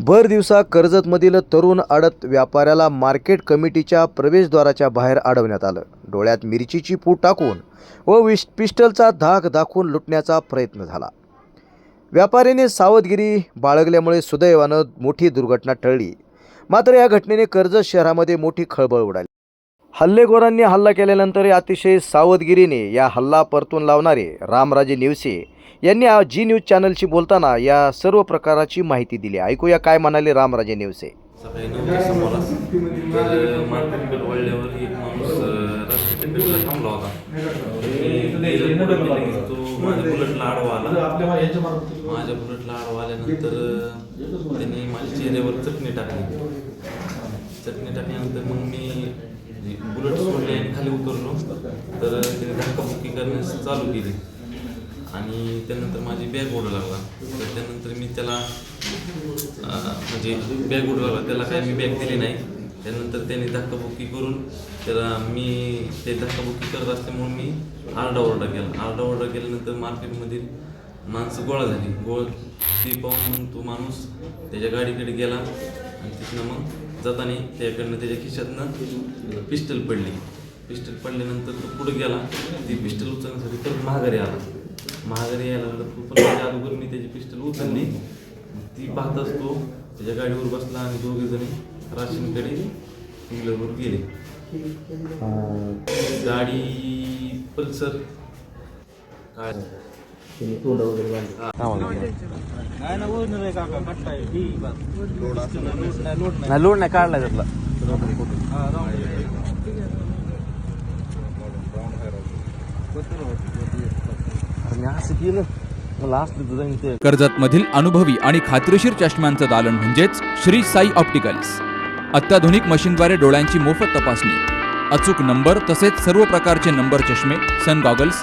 भर दिवसा कर्जतमधील तरुण आडत व्यापाऱ्याला मार्केट कमिटीच्या प्रवेशद्वाराच्या बाहेर अडवण्यात आलं. डोळ्यात मिरचीची पूट टाकून व विश पिस्टलचा धाक दाखवून लुटण्याचा प्रयत्न झाला. व्यापाऱ्याने सावधगिरी बाळगल्यामुळे सुदैवानं मोठी दुर्घटना टळली. मात्र या घटनेने कर्जत शहरामध्ये मोठी खळबळ उडाली. हल्लेखोरांनी हल्ला केल्यानंतर अतिशय सावधगिरीने या हल्ला परतून लावणारे रामराजे निवसे यांनी जी न्यूज चॅनलशी बोलताना या सर्व प्रकाराची माहिती दिली. ऐकूया काय म्हणाले रामराजे निवसे. माझ्या बुलेटला आडवा आला. माझ्या बुलेटला आडवा आल्यानंतर त्यांनी माझ्या चेहऱ्यावर चटणी टाकली. चटणी टाकल्यानंतर मग मी म्हणजे बुलेट सोडली आणि खाली उतरलो. तर त्याने धक्काबुक्की करण्यास चालू केली. आणि त्यानंतर माझी बॅग ओढू लागला. तर त्यानंतर मी त्याला म्हणजे बॅग ओढू लागला. त्याला काही मी बॅग दिली नाही. त्यानंतर त्याने धक्काबुक्की करून त्याला मी ते धक्काबुक्की करत असल्यामुळे मी आरडाओरडा केला. आरडाओरडा केल्यानंतर मार्केटमधील माणसं गोळा झाली. गोळ ती पाहून मग तो माणूस त्याच्या गाडीकडे गेला. आणि तिथनं मग जाताना त्याकडनं त्याच्या खिशातनं पिस्टल पडली. पिस्टल पडल्यानंतर तो पुढे गेला. ती पिस्टल उचलण्यासाठी परत महागारी आला. महागारी यायला लागला तो पण त्याच्या अगोदर मी त्याची पिस्टल उचलली. ती पाहताच तो त्याच्या गाडीवर बसला आणि दोघे जणी राशीनकडे सिंगलवर गेले. गाडी पल्सर. काय? नाही लोड नाही काढला त्यातला. असं केलं. मला असलं तुझं ते. कर्जतमधील अनुभवी आणि खात्रीशीर चष्म्यांचं दालन म्हणजेच श्री साई ऑप्टिकल्स. अत्याधुनिक मशीनद्वारे डोळ्यांची मोफत तपासणी. अचूक नंबर तसेच सर्व प्रकारचे नंबर चष्मे सन गॉगल्स